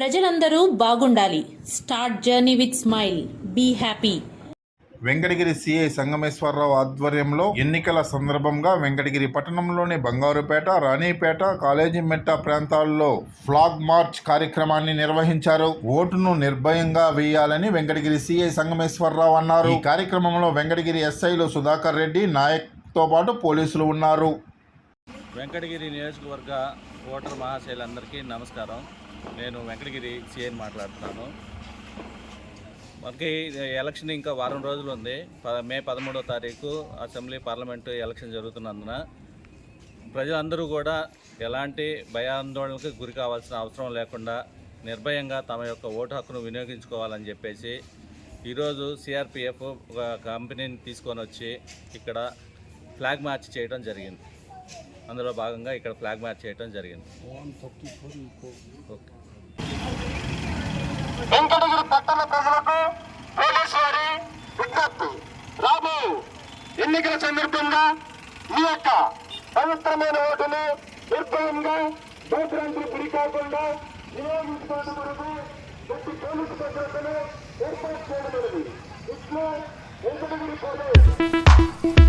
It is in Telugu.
ప్రజలందరూ బాగుండాలి. Start journey with smile. Be happy. Venkatagiri CI Sangameswara Rao ఆధ్వర్యంలో ఎన్నికల సందర్భంగా వెంకటగిరి పట్టణంలోని బంగారుపేట రాణిపేట కాలేజీ మెట్ట ప్రాంతాల్లో ఫ్లాగ్ మార్చ్ కార్యక్రమాన్ని నిర్వహించారు. ఓటును నిర్భయంగా వేయాలని వెంకటగిరి సిఐ సంగమేశ్వరరావు అన్నారు. ఈ కార్యక్రమంలో వెంకటగిరి ఎస్ఐలు సుధాకర్ రెడ్డి నాయక్తో పాటు పోలీసులు ఉన్నారు. వెంకటగిరి నియోజకవర్గ ఓటర్ మహాశైలందరికీ నమస్కారం. నేను వెంకటగిరి సిఐని మాట్లాడుతున్నాను. మనకి ఎలక్షన్ ఇంకా వారం రోజులు ఉంది. మే పదమూడో తారీఖు అసెంబ్లీ పార్లమెంటు ఎలక్షన్ జరుగుతున్నందున ప్రజలందరూ కూడా ఎలాంటి భయాందోళనకు గురి కావాల్సిన అవసరం లేకుండా నిర్భయంగా తమ యొక్క ఓటు హక్కును వినియోగించుకోవాలని చెప్పేసి ఈరోజు సిఆర్పిఎఫ్ ఒక కంపెనీని తీసుకొని వచ్చి ఇక్కడ ఫ్లాగ్ మార్చ్ చేయడం జరిగింది. అందులో భాగంగా ఇక్కడ ఫ్లాగ్ మార్చ్ చేయడం జరిగింది. వెంకటగిరి పట్టణ ప్రజలకు పోలీసు వారి విజ్ఞప్తి. రాబో ఎన్నికల సందర్భంగా మీ యొక్క పవిత్రమైన ఓటును నిర్భయంగా భద్రాంతులు గురి కాకుండా వినియోగించుకోవడం కొరకు గట్టి పోలీసు భద్రతను ఏర్పాటు చేయడం ఇట్లు వెంకటగిరి పోలీసు.